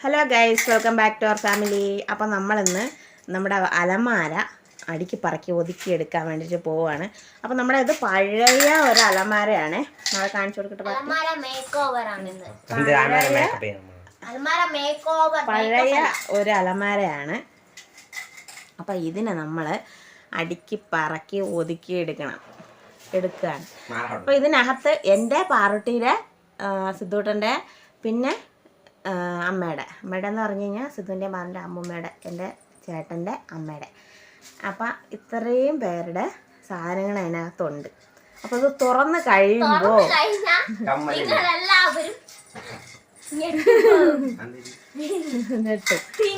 Hello guys welcome back to our family അപ്പം നമ്മളിന്ന് നമ്മുടെ അലമാര അടുക്കി പറക്കി ഒതുക്കി എടുക്കാൻ വേണ്ടിയിട്ട് പോവുകയാണ് അപ്പം നമ്മുടെ ഇത് പഴയ ഒരു അലമാരയാണ്. നമ്മളെ കാണിച്ചു കൊടുക്കട്ടെ പഴയ. ഒരു അലമാരയാണ്. അപ്പം ഇതിനെ നമ്മൾ അടുക്കി പറക്കി ഒതുക്കി എടുക്കണം. എടുക്കുകയാണ് അപ്പം അപ്പോൾ ഇതിനകത്ത് എന്റെ പാറുട്ടിയുടെ സിദ്ധൂട്ടന്റെ പിന്നെ അമ്മയുടെ അമ്മയുടെ. എന്ന് പറഞ്ഞു കഴിഞ്ഞാൽ സിദ്ധുവിന്റെ മാറിന്റെ അമ്മൂമ്മയുടെ എന്റെ ചേട്ടന്റെ അമ്മയുടെ. അപ്പം ഇത്രയും പേരുടെ സാധനങ്ങൾ അതിനകത്തുണ്ട്. അപ്പൊ അത് തുറന്ന് കഴിയുമ്പോൾ കഴിഞ്ഞാ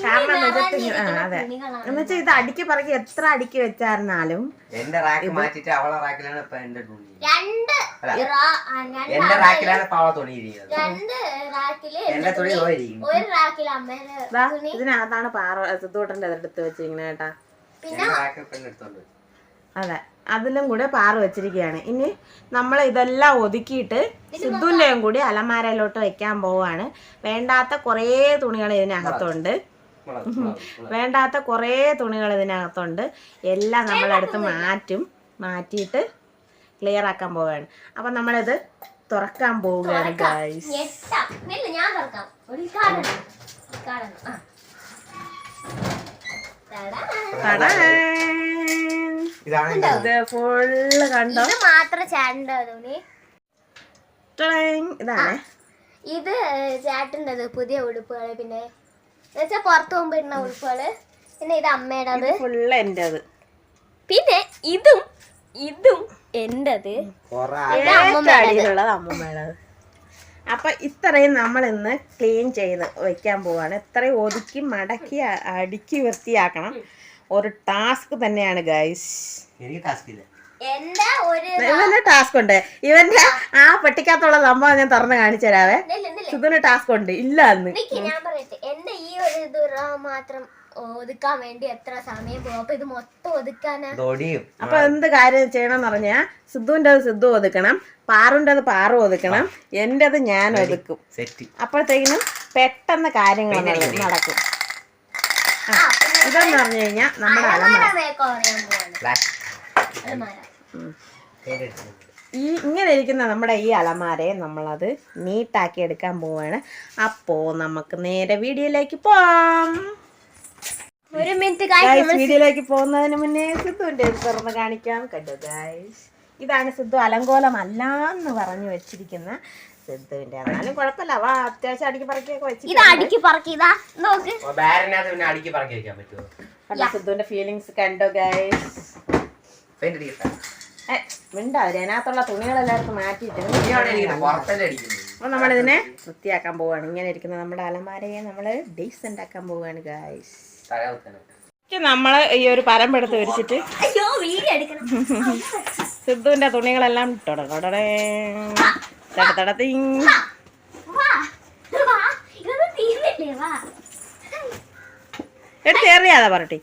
കാരണം എന്ന് ആ അതെ. എന്നുവെച്ചാൽ ഇത് അടിക്ക് പറക്കി എത്ര അടിക്ക് വെച്ചായിരുന്നാലും എന്റെ റാക്ക് മാറ്റിട്ട് അവളെ റാക്കിലാണ് ഇപ്പൊ എന്റെ തുണി. രണ്ട് അല്ല. റാ- ആ, രണ്ട് എന്റെ റാക്കിലാണ് ഇപ്പൊ അവളെ തുണി ഇരിക്കുന്നത്. രണ്ട് റാക്കിൽ എന്റെ തുണി പോയിരിക്കും ഒരു റാക്കിൽ അമ്മേടെ ദാ ഇതിനകത്താണ് പാറ സിദ്ധൂട്ടന്റെ എടുത്ത് വെച്ചിരിക്കുന്നത് കേട്ടാ. പിന്നെ എന്റെ റാക്ക് ഇപ്പൊ എന്നെ എടുത്തോണ്ട് പോയി. അതെ. അതിലും കൂടെ പാറ് വെച്ചിരിക്കുകയാണ്. ഇനി നമ്മൾ ഇതെല്ലാം ഒതുക്കിയിട്ട് സിദ്ധുവിന്റെയും കൂടി അലമാരയിലോട്ട് വെക്കാൻ പോവാണ്. വേണ്ടാത്ത കുറേ തുണികൾ ഇതിനകത്തുണ്ട്. വേണ്ടാത്ത കുറേ തുണികൾ ഇതിനകത്തുണ്ട്. എല്ലാം നമ്മളെടുത്ത് മാറ്റും. മാറ്റിയിട്ട് ക്ലിയർ ആക്കാൻ പോവുകയാണ് അപ്പം നമ്മളിത് തുറക്കാൻ പോവുകയാണ് ഗൈസ് തടാ. ഇതാണ് ഫുള്ള് കണ്ടോ? ഇത് മാത്രം ചേട്ടന്റെ. ഇതാണ്. ഇത് ചേട്ടന്റെത് പുതിയ ഉടുപ്പുകൾ പിന്നെ എന്നുവെച്ചാൽ പുറത്തു പോകുമ്പോൾ ഇടുന്ന ഉടുപ്പുകൾ. പിന്നെ ഇത് അമ്മയുടെ ഫുള്ള് പിന്നെ ഇതും ഇതും എന്റെത്. അപ്പൊ ഇത്രയും നമ്മൾ ഇന്ന് ക്ലീൻ ചെയ്ത് വെക്കാൻ പോവാണ്. ഇത്രയും ഒതുക്കി മടക്കി അടുക്കി വൃത്തിയാക്കണം. ഒരു ടാസ്ക് തന്നെയാണ് ഗൈസ് എനിക്ക് ടാസ്ക് ഇല്ല. ഇവന്റെ ടാസ്ക് ഉണ്ട്. ഇവന്റെ ആ പെട്ടിക്കകത്തുള്ള സംഭവം ഞാൻ തുറന്ന് കാണിച്ചു തരാവേ. നില്ല്. ടാസ്ക് ഉണ്ട്. ഇല്ല അന്ന്. ഞാൻ പറയട്ടെ. എന്റെ ഈ ഒരു ഇത് മാത്രം ഒതുക്കാൻ വേണ്ടി എത്ര സമയം പോകും? അപ്പൊ ഇത് മൊത്തം ഒതുക്കാനാ? അപ്പൊ എന്ത് കാര്യം ചെയ്യണം ചെയ്യണമെന്ന് പറഞ്ഞാ സിദ്ധുവിന്റെ സിദ്ധു ഒതുക്കണം. പാറുന്റെത് പാറു ഒതുക്കണം. എന്റെത് ഞാൻ ഒതുക്കും. സെറ്റ് അപ്പോഴത്തേക്കിനും പെട്ടെന്ന് കാര്യങ്ങൾ നടക്കും. ആ, ഇതെന്ന് പറഞ്ഞു കഴിഞ്ഞാൽ നമ്മുടെ അലമാര ഈ ഇങ്ങനെ ഇരിക്കുന്ന നമ്മുടെ ഈ അലമാരയെ നമ്മളത് നീട്ടാക്കി എടുക്കാൻ പോവാണ്. അപ്പോ നമുക്ക് നേരെ വീഡിയോയിലേക്ക് പോവാം. ഒരു മിനിറ്റ് വീഡിയോയിലേക്ക് പോകുന്നതിന് മുന്നേ സിദ്ധുവിന്റെ തുറന്ന് കാണിക്കാം. കണ്ടു ഗായ്സ് ഇതാണ് സിദ്ധു അലങ്കോലം അല്ല എന്ന് പറഞ്ഞു വെച്ചിരിക്കുന്ന സിദ്ധുവിന്റെ എന്നാലും കുഴപ്പമില്ല. അവ അത്യാവശ്യം അടിക്ക് പറക്കിയൊക്കെ ഇത് വെച്ചിട്ടുണ്ട് പറക്കി ഇതാ നോക്ക്. ബാരനകത്ത് പിന്നെ അടുക്കി പറക്കി വെക്കാൻ പറ്റുമോ കണ്ടോ സിദ്ധുവിന്റെ ഫീലിങ്സ് കണ്ടോ ഗൈസ് പെയിന്റ് അടിക്കട്ടെ. ഏ മിണ്ടാ അതിനകത്തുള്ള തുണികളെല്ലാവർക്കും മാറ്റിയിട്ടുണ്ട് അപ്പൊ നമ്മളിതിനെ വൃത്തിയാക്കാൻ പോവാണ് ഇങ്ങനെ ഇരിക്കുന്ന നമ്മുടെ അലമാരയെ നമ്മൾ ഡീസ് ആക്കാൻ പോവാണ് ഗായ്സ് നമ്മൾ നമ്മൾ ഈ ഒരു പരമ്പെടുത്ത് വിരിച്ചിട്ട് സിദ്ധുവിന്റെ തുണികളെല്ലാം ടൊടടൊടടേ, തടതടതിങ്. വാ വാ ഇതൊന്നും തീർന്നില്ലേ? വാ. എടുത്ത് എറിയാതെ പറട്ടി.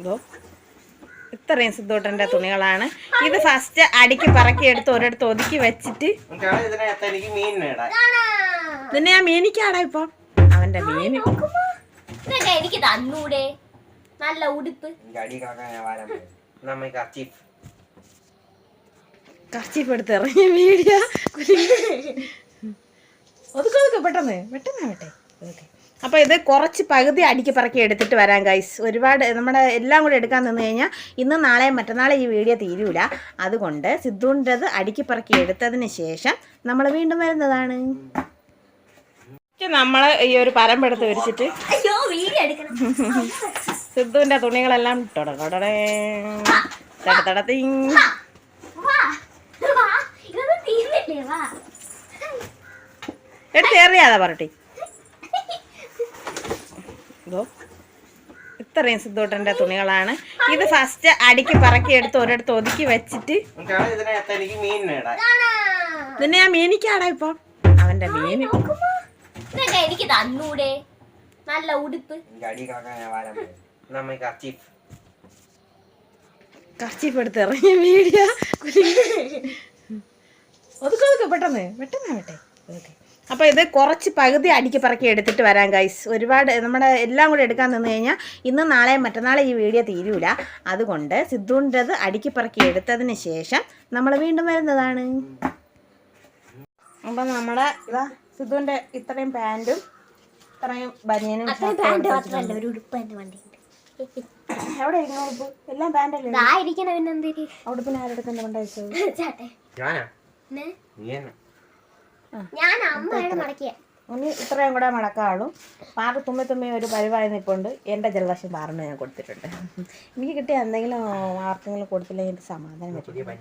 ഇതോ ഇത്രയും സിദ്ധൂട്ടന്റെ തുണികളാണ്. ഇത് ഫസ്റ്റ് അടിക്ക് പറക്കി എടുത്ത് ഒരിടത്ത് ഒതുക്കി വെച്ചിട്ട് പിന്നെ. നിന്നെ ഞാൻ മീനിക്കാടാ ഇപ്പൊ. അവന്റെ മീൻ. എനിക്ക് തന്നൂടെ. നല്ല ഉടുപ്പ് എനിക്ക് അടി കാക്കാൻ ഞാൻ വാരാൻ നമ്മ കർച്ചീഫ് കർച്ചീഫ് എടുത്ത് ഇറങ്ങിയ വീഡിയോ. ഒതുക്കെ ഒതുക്കെ പെട്ടെന്ന്. പെട്ടെന്ന് ആവട്ടെ ഓക്കെ. അപ്പോൾ ഇത് കുറച്ച് പകുതി അടിക്ക് പറക്കി എടുത്തിട്ട് വരാം ഗൈസ് ഒരുപാട് നമ്മുടെ എല്ലാം കൂടെ എടുക്കാൻ നിന്ന് കഴിഞ്ഞാൽ ഇന്ന് നാളെ മറ്റന്നാളെ ഈ വീഡിയോ തീരൂല. അതുകൊണ്ട് സിദ്ധുവിന്റെത് അടിക്ക് പറക്കി എടുത്തതിന് ശേഷം നമ്മൾ വീണ്ടും വരുന്നതാണ്. നമ്മൾ ഈ ഒരു പരമ്പെടുത്ത് വിരിച്ചിട്ട് സിദ്ധുവിന്റെ തുണികളെല്ലാം തുടങ്ങി. വാ വാ ഇതൊന്നും തീർന്നില്ലേ വാ എടുത്ത് പറട്ടെ പറട്ടി ഇതോ ഇത്രയും സിദ്ധോട്ടന്റെ തുണികളാണ്. ഇത് ഫസ്റ്റ് അടിക്ക് പറക്കി എടുത്ത് ഒരിടത്ത് ഒതുക്കി വെച്ചിട്ട്. പിന്നെ. നിന്നെ ഞാൻ മീനിക്കാടാ ഇപ്പൊ. അവന്റെ മീൻ. എനിക്ക് തന്നൂടെ. നല്ല ഉടുപ്പ്. കർച്ചീഫ്. എടുത്ത് ഇറങ്ങിയ വീഡിയോ. ഒതുക്കെ ഒതുക്കെ പെട്ടെന്ന്. പെട്ടെന്ന് ആവട്ടെ. ഓക്കെ അപ്പോൾ ഇത് കുറച്ച് പകുതി അടിക്ക് പറക്കി എടുത്തിട്ട് വരാം ഗൈസ് ഒരുപാട് നമ്മുടെ എല്ലാം കൂടി എടുക്കാൻ നിന്ന് കഴിഞ്ഞാൽ ഇന്ന് നാളെ മറ്റന്നാളെ ഈ വീഡിയോ തീരൂല. അതുകൊണ്ട് സിദ്ധുവിന്റെത് അടിക്ക് പറക്കി എടുത്തതിന് ശേഷം നമ്മൾ വീണ്ടും വരുന്നതാണ്. അപ്പം നമ്മുടെ ഇതാ സിദ്ധുവിന്റെ ഇത്രയും പാന്റും ഇത്രയും ബനിയനും എവിടെ ഇരിക്കുന്നു ഉടുപ്പ്? എല്ലാം പാന്റല്ലേ അവിടെ ഇരിക്കണ പിന്നെ എന്തേരി ഉടുപ്പിന് ആരുടെ തന്നെ കൊണ്ടുവച്ചത് ഞാനാ? നീ ഞാൻ അമ്മയാണ് മടക്കിയ. ഇനി ഇത്രയും കൂടെ മടക്കാളും പാറ് തുമ്മി തുമ്മി ഒരു പരിപാടി നിൽപ്പുണ്ട് എന്റെ ജലദോഷം പാറിന് ഞാൻ കൊടുത്തിട്ടുണ്ട്. എനിക്ക് കിട്ടിയ എന്തെങ്കിലും ആർക്കെങ്കിലും കൊടുത്തില്ലെങ്കിൽ എനിക്ക് സമാധാനം പറ്റില്ല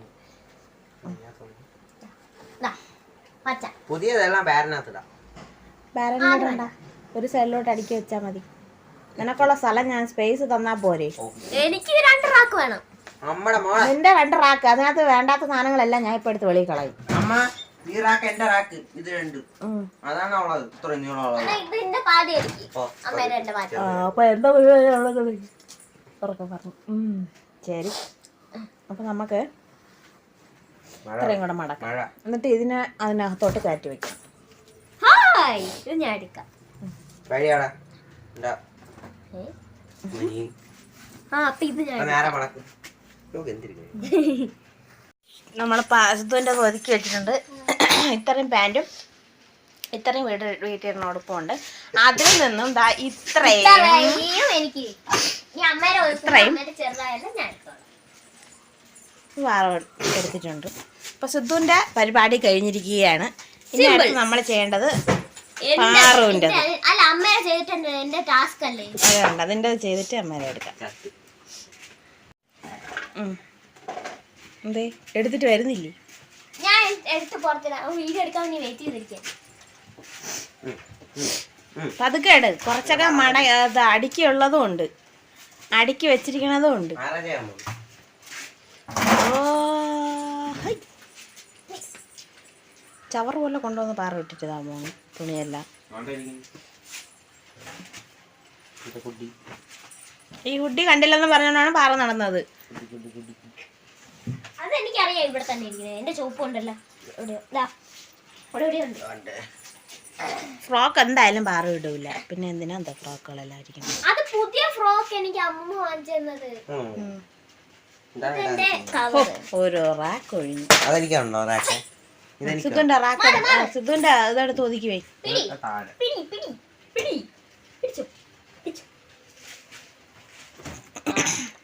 പുതിയതെല്ലാം ഒരു സൈഡിലോട്ട് അടുക്കി വെച്ചാൽ മതി. നിനക്കുള്ള സ്ഥലം ഞാൻ സ്പേസ് തന്നാൽ പോരെ. എനിക്ക് രണ്ട് റാക്ക് വേണം. നിന്റെ രണ്ട് റാക്ക്. അതിനകത്ത് വേണ്ടാത്ത സാധനങ്ങളെല്ലാം ഞാൻ ഇപ്പൊ എടുത്ത് വെളിയിൽ കളയും. ഈ റാക്ക് എന്റെ റാക്ക് ഇത് രണ്ടും. അതാണ് അവളത്. ഇത്ര നീളമുള്ളത് അപ്പൊ എന്താ പരിപാടിയുള്ളത് പറഞ്ഞു. ശരി. അപ്പൊ നമുക്ക് ഇത്രയും കൂടെ മടക്കാം. എന്നിട്ട് ഇതിനെ അതിനകത്തോട്ട് കയറ്റി വെക്കാം. ഹായ്! ഇത് ഞാൻ എടുക്കാം. ആ അപ്പൊ ഇത് ഞാൻ നേരെ മടക്ക്. നോക്ക് എന്തിരിക്കുന്നു? നമ്മൾ പാസത്തുവിന്റെ ഒതുക്കി വെച്ചിട്ടുണ്ട്. ഇത്രയും പാന്റും ഇത്രയും വീട് വീട്ടിലിരുന്ന ഉടുപ്പുണ്ട് അതിൽ നിന്നും ദാ ഇത്രയും എനിക്ക് ഇത്രയും? വാറ എടുത്തിട്ടുണ്ട്. അപ്പൊ സിദ്ധുവിന്റെ പരിപാടി കഴിഞ്ഞിരിക്കുകയാണ്. ഇനി അടുത്ത് നമ്മൾ ചെയ്യേണ്ടത് പാറുവിന്റെ അല്ല ചെയ്തിട്ടുണ്ട് എന്റെ ടാസ്ക് അല്ലേ അതുണ്ട് അതിന്റെ ചെയ്തിട്ട് അമ്മേനെ എടുക്കാം. എന്തേ? എടുത്തിട്ട് വരുന്നില്ലേ? ഞാൻ എടുത്ത് വീഡിയോ എടുക്കാൻ വേണ്ടി വെയിറ്റ്. പതുക്കെ കുറച്ചൊക്കെ മട ഇത് അടുക്കിയുള്ളതും ഉണ്ട്. അടുക്കി വെച്ചിരിക്കണതും ഉണ്ട്. ഓ. ചവറ് പോലെ കൊണ്ടുവന്ന് പാറ ഇട്ടിട്ടതാ മോന് തുണിയെല്ലാം. കുട്ടി? ഈ ഹുഡി കണ്ടില്ലെന്ന് പറഞ്ഞോണ്ടാണ് പാറ നടന്നത്. അത് എനിക്കറിയാം ഇവിടെ തന്നെ ഇരിക്കുന്നത്. എന്റെ ചോപ്പ് ഉണ്ടല്ലോ. ഫ്രോക്ക് എന്തായാലും പാറ വിടൂല പിന്നെ എന്തിനാ എന്താ ഫ്രോക്കുകളെല്ലാം ഇരിക്കുന്നത് അത് പുതിയ ഫ്രോക്ക് എനിക്ക് അമ്മ വാങ്ങിച്ചു തന്നത് ഉം. ഇതാണ് എന്റെ ഇടാൻ. കവർ ഓരോ റാക്ക് ഒഴിഞ്ഞു. അതെനിക്കാണോ റാക്ക്? ഇതെനിക്ക് സിദ്ധുന്റെ റാക്ക് സിദ്ധുന്റെ ഇതെടുത്ത് ഒതുക്കി വേ പിടി പിടി പിടി പിടി. പിടിച്ചു പിടിച്ചു.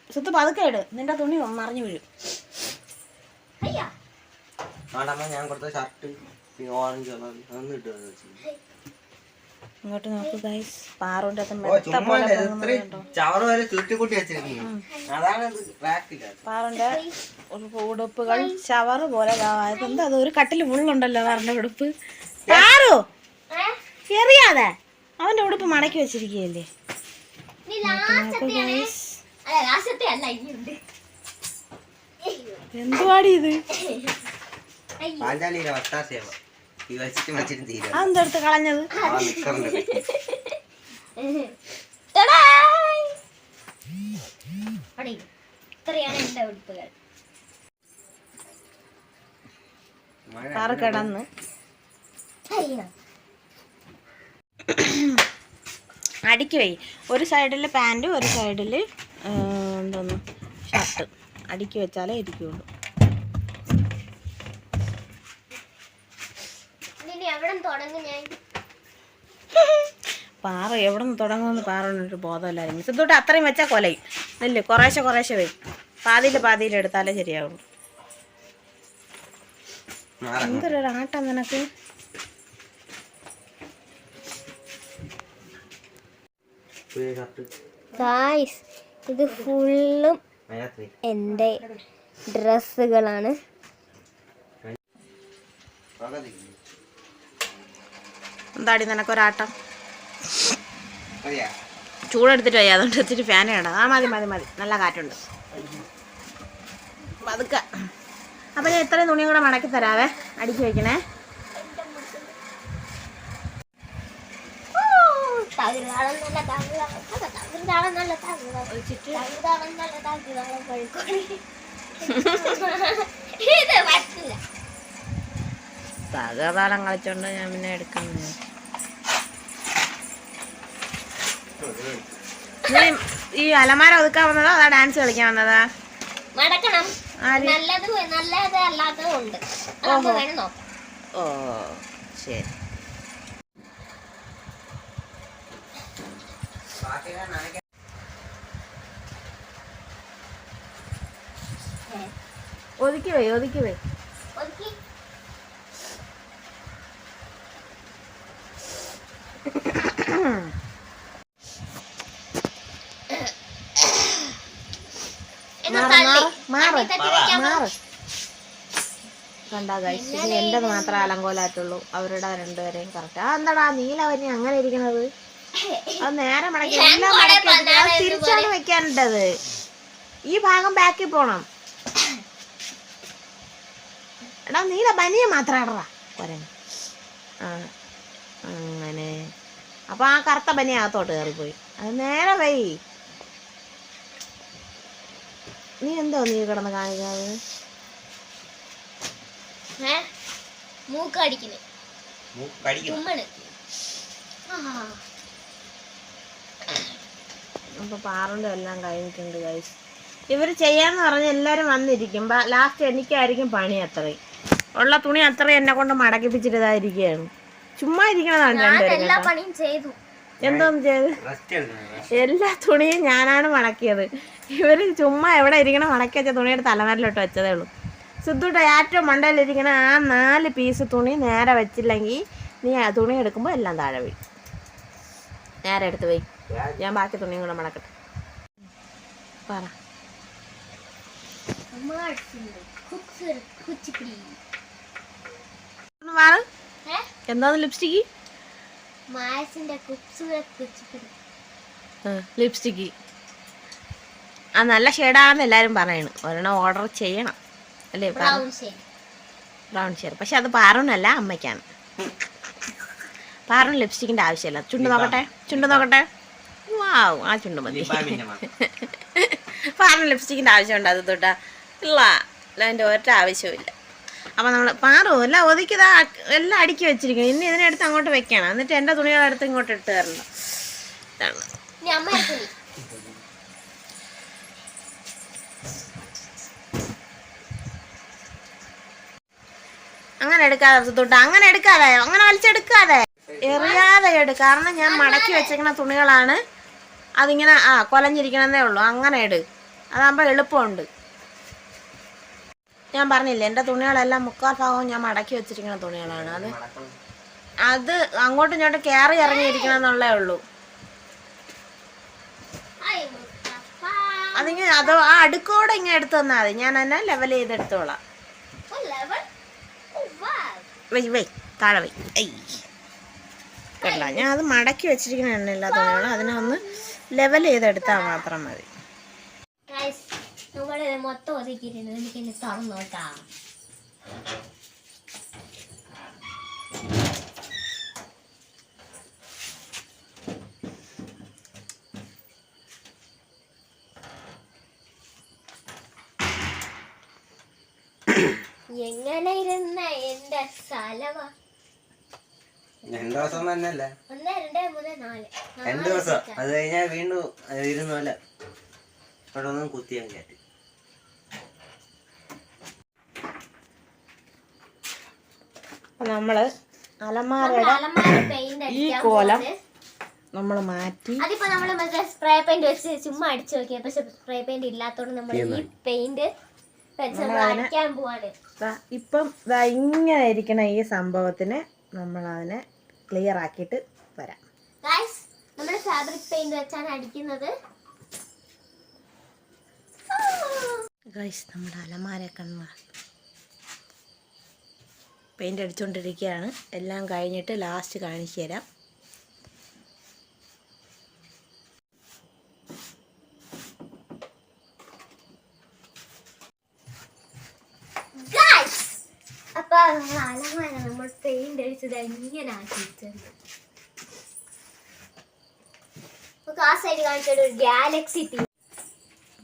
സിദ്ധു പതുക്കെ ഇട്. നിന്റെ തുണി മറിഞ്ഞു വീഴും. ആടമ്മ ഞാൻ കൊടുത്ത ഷർട്ട് ഓറഞ്ച് കളർ. അതൊന്നും ഇട്ടു ഇങ്ങോട്ട് നോക്കൂ ഗൈസ് പാറുണ്ട്? ചവറ് വരെ വെച്ചിരിക്കുന്നു. അതാണ് ഉടുപ്പ് ഉടുപ്പുകൾ ചവറ് പോലെ ദാ, ഇതെന്താ അത് ഒരു കട്ടിൽ ഉള്ളുണ്ടല്ലോ പാറിന്റെ ഉടുപ്പ്. പാറു? എറിയാതെ. അവന്റെ ഉടുപ്പ് മടക്കി വെച്ചിരിക്കുകയല്ലേ നീ ലാസ്റ്റത്തെ അല്ല ലാസ്റ്റത്തെ അല്ല ഇനിയുണ്ട് എന്തുവാടി ഇത്? പാഞ്ചാലിയിലെ ഈ വെച്ചിട്ട് വെച്ചിട്ട് തീരും അതെന്താ എടുത്ത് കളഞ്ഞത്? ആ നിക്കറിന്റെ ടടായ്. അവിടെ ഇരി. ഇത്രയാണ് എന്റെ ഉടുപ്പുകൾ. മഴ പാറ കിടന്ന്. അയ്യോ. വൈ ഒരു സൈഡിൽ പാന്റ് ഒരു സൈഡിൽ എന്തോന്ന് ഷർട്ട് അടുക്കി വെച്ചാലേ ഇരിക്കുള്ളൂ. പാറ എവിടെ നിന്ന് തുടങ്ങുമെന്ന് പാറൊരു ബോധമില്ലായിരുന്നു. തൊട്ട് അത്രയും വെച്ചാൽ കൊലയും. നെല്ല് കുറേശ്ശെ കുറേശ്ശെ വരും. പാതിയിൽ പാതിയിൽ എടുത്താലേ ശരിയാവുള്ളൂ. എന്തൊരു ആട്ടം നിനക്ക്? ഗായ്സ് ഇത് ഫുള്ളും. എന്റെ ഡ്രസ്സുകളാണ്. എന്താടി നിനക്കൊരാട്ടം? ഒരാട്ടം ചൂടെടുത്തിട്ട് വയ്യ അതുകൊണ്ട് ഇച്ചിരി ഫാൻ ഇടാം. ആ മതി മതി മതി. നല്ല കാറ്റുണ്ട്. പതുക്ക. അപ്പം ഞാൻ ഇത്രയും തുണിയും കൂടെ മടക്കി തരാവേ. അടിച്ചു വെക്കണേ. തകിടാളം നല്ല സകതാളം കളിച്ചോണ്ട് ഞാൻ പിന്നെ എടുക്കുന്നത് ഈ അലമാര ഒതുക്കാൻ വന്നതോ അതാ ഡാൻസ് കളിക്കാൻ വന്നതാ? മടക്കണം നല്ലത് നല്ലത് അല്ലാത്തതും ഉണ്ട്. ഓ ശരി. ഒതുക്കി വേ ഒതുക്കി വേ. കണ്ടാ കഴിച്ചു എന്റേത് മാത്രമേ അലങ്കോലായിട്ടുള്ളൂ. അവരുടെ രണ്ടുപേരെയും കറക്റ്റ് ആ എന്താടാ നീലവനെ അങ്ങനെ ഇരിക്കണത് അത് നേരെ മടക്കി. എല്ലാം മടക്കി? അത് തിരിച്ചാണ് വെക്കാനുണ്ടത്. ഈ ഭാഗം ബാക്കിൽ പോണം. എടാ നീല ബനിയ മാത്രം ഇടറാ. കൊരൻ ആ അങ്ങനെ. അപ്പൊ ആ കറുത്ത ബനിയ അകത്തോട്ട് കയറിപ്പോയി. അത് നേരെ വൈ. നീ എന്തോ നീ കിടന്ന് കാണിക്കാതെ മൂക്കടിക്കുന്നു മൂക്ക് അടിക്കുന്നു മൂക്ക് കടിക്കണം തുമ്മണ് ആ. അപ്പൊ പാറിന്റെ എല്ലാം കഴിഞ്ഞിട്ടുണ്ട് ഗൈസ് ഇവർ ചെയ്യാന്ന് പറഞ്ഞ് എല്ലാവരും വന്നിരിക്കും. ലാസ്റ്റ് എനിക്കായിരിക്കും പണി അത്രയും. ഉള്ള തുണി അത്രയും എന്നെ കൊണ്ട് മടക്കിപ്പിച്ചിട്ടതായിരിക്കുകയാണ്. ചുമ്മാ ഇരിക്കണതാണ് രണ്ടുപേരും ചെയ്തു. എന്തോന്ന് ചെയ്ത്? എല്ലാ തുണിയും ഞാനാണ് മടക്കിയത്. ഇവർ ചുമ്മാ എവിടെ ഇരിക്കണം മടക്കി വെച്ച തുണിയുടെ തലമരലോട്ട് വെച്ചതേ ഉള്ളൂ. സിദ്ധുട്ട ഏറ്റവും മണ്ടയിലിരിക്കണ ആ നാല് പീസ് തുണി നേരെ വെച്ചില്ലെങ്കിൽ നീ ആ തുണി എടുക്കുമ്പോൾ എല്ലാം താഴെ വീഴും. നേരെ എടുത്ത് പോയി ഞാൻ ബാക്കി തുണിയും കൂടെ മടക്കട്ടെ പറ. ലിപ്സ്റ്റിക്ക് ലിപ്സ്റ്റിക്ക് ആ നല്ല ഷെയ്ഡാണെന്ന് എല്ലാരും പറയണു. ഒരെണ്ണം ഓർഡർ ചെയ്യണം. അല്ലേ ബ്രൗൺ ഷെയർ പക്ഷെ അത് പാറൂണല്ല അമ്മയ്ക്കാണ്. പാറൂൺ ലിപ്സ്റ്റിക്കിന്റെ ആവശ്യമില്ല. ചുണ്ട് നോക്കട്ടെ. ചുണ്ട് നോക്കട്ടെ. വാവ് ആ ചുണ്ട് മതി പാറ ലിപ്സ്റ്റിക്കിന്റെ ആവശ്യമുണ്ട് അത് തൊട്ടാ. ഇല്ല അതിന്റെ ഒറ്റ ആവശ്യമില്ല അപ്പം നമ്മൾ പാറും എല്ലാം ഒതുക്കിതാ എല്ലാം അടുക്കി വെച്ചിരിക്കണം ഇനി ഇതിനെടുത്ത് അങ്ങോട്ട് വെക്കണം. എന്നിട്ട് എന്റെ തുണികളെടുത്ത് ഇങ്ങോട്ട് ഇട്ട് തരണം. ഇതാണ്. അങ്ങനെ എടുക്കാതെ തൊട്ട് അങ്ങനെ എടുക്കാതെ അങ്ങനെ വലിച്ചെടുക്കാതെ. എറിയാതെ എടു കാരണം ഞാൻ മടക്കി വെച്ചേക്കുന്ന തുണികളാണ് അതിങ്ങനെ ആ കൊലഞ്ഞിരിക്കണമെന്നേ ഉള്ളൂ. അങ്ങനെ ഇട്. അതാകുമ്പോൾ എളുപ്പമുണ്ട്. ഞാൻ പറഞ്ഞില്ലേ എന്റെ തുണികളെല്ലാം മുക്കാൽ ഭാഗവും ഞാൻ മടക്കി വെച്ചിരിക്കുന്ന തുണികളാണ്. അത് അത് അങ്ങോട്ടും ഇങ്ങോട്ടും കയറി ഇറങ്ങിയിരിക്കണം എന്നുള്ളേ ഉള്ളൂ. അതിങ്ങനെ അതോ ആ അടുക്കോടെ ഇങ്ങനെ എടുത്തു തന്നാൽ മതി. ഞാൻ എന്നെ ലെവൽ ചെയ്തെടുത്തോളാം. വൈ താഴെ വൈ ഐ. ഞാൻ അത് മടക്കി വെച്ചിരിക്കുന്ന എണ്ണയില്ല തുണികളും. അതിനെ ഒന്ന് ലെവൽ ചെയ്തെടുത്താൽ മാത്രം മതി. തുറന്നു നോക്കാം. എങ്ങനെ ഇരുന്ന എന്റെ സ്ഥലവാ? രണ്ട് ദിവസം തന്നെയല്ല? രണ്ടു രണ്ട് മൂന്ന് നാല്. രണ്ട് ദിവസം. അത് കഴിഞ്ഞാൽ വീണ്ടും ഇരുന്നല്ല അവിടെ ഒന്നും കുത്തിയാൻ കയറ്റി. നമ്മൾ നമ്മൾ അലമാരയുടെ ഈ അടിക്കാൻ കോലം നമ്മൾ നമ്മൾ മാറ്റി. അതിപ്പോ നമ്മൾ മറ്റേ സ്പ്രേ പെയിന്റ് വെച്ച് ചുമ്മാ അടിച്ചു നോക്കിയ. പക്ഷെ സ്പ്രേ പെയിന്റ് ഇല്ലാത്തോണ്ട് നമ്മൾ ഈ പെയിന്റ് വെച്ച് നമ്മൾ പോവാണ്. ദാ ഇപ്പം ദാ ഇങ്ങനെ ഇരിക്കണ ഈ സംഭവത്തിന് നമ്മൾ അതിനെ ക്ലിയർ ആക്കിയിട്ട് വരാം. നമ്മുടെ നമ്മൾ ഫാബ്രിക് പെയിന്റ് വെച്ചാണ് അടിക്കുന്നത്. ഗൈസ് നമ്മുടെ അലമാര കണ്ണ പെയിന്റ് അടിച്ചുകൊണ്ടിരിക്കുകയാണ് എല്ലാം കഴിഞ്ഞിട്ട് ലാസ്റ്റ് കാണിച്ചു തരാം ഗൈസ് അപ്പൊ നമ്മൾ അലമാര നമ്മൾ പെയിന്റ് അടിച്ചത്. എങ്ങനെ ആക്കിയിട്ടുണ്ട് നമുക്ക് ആ സൈഡ് കാണിച്ചൊരു ഗാലക്സി ടീം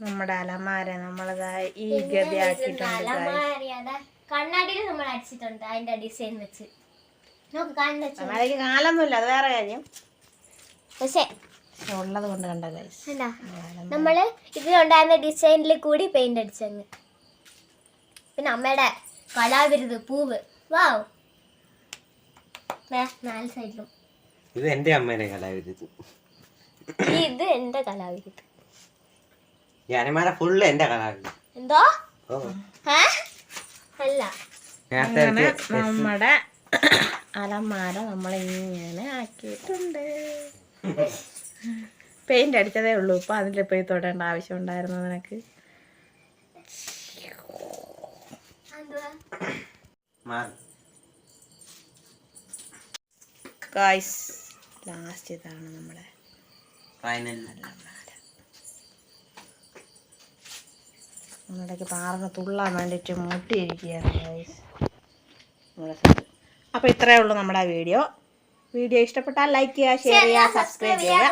നമ്മുടെ അലമാര നമ്മളതാ ഈ ഗതി. അലമാര കണ്ണാടിയിൽ നമ്മൾ അടിച്ചിട്ടുണ്ട് അതിന്റെ ഡിസൈൻ വെച്ച്. കാലൊന്നുമില്ല അത് വേറെ കാര്യം. പക്ഷേ ഉള്ളത് കൊണ്ട് കണ്ട നമ്മൾ ഇതിലുണ്ടായിരുന്ന ഡിസൈനിൽ കൂടി പെയിന്റ് അടിച്ചങ്ങ്. പിന്നെ അമ്മയുടെ കലാവിരുത് പൂവ്. വാവ് നാല് സൈഡിലും. ഇത് എന്റെ അമ്മേനെ കലാവിരുത്. ഈ ഇത് എന്റെ കലാവിരുത്. ഞാനമാരെ ഫുള്ള് എന്റെ കലാവിരുത്. എന്തോ? അല്ല. അങ്ങനെ നമ്മുടെ അലമാര നമ്മളിങ്ങനെ ആക്കിയിട്ടുണ്ട്. പെയിന്റ് അടിച്ചതേ ഉള്ളൂ. ഇപ്പൊ അതിൽ പോയി തൊടേണ്ട ആവശ്യം ഉണ്ടായിരുന്നു നിനക്ക്. ഗായ്സ് ലാസ്റ്റ് ഇതാണ് നമ്മുടെ ഫൈനൽ നമ്മളിടയ്ക്ക് പാറന്ന് തുള്ളാൻ വേണ്ടിയിട്ട് മുട്ടിയിരിക്കുകയാണ് ഗായ്സ് നമ്മുടെ സ്ഥലത്ത് അപ്പോൾ ഇത്രയേ ഉള്ളൂ നമ്മുടെ വീഡിയോ. വീഡിയോ ഇഷ്ടപ്പെട്ടാൽ ലൈക്ക് ചെയ്യുക ഷെയർ ചെയ്യുക സബ്സ്ക്രൈബ് ചെയ്യുക.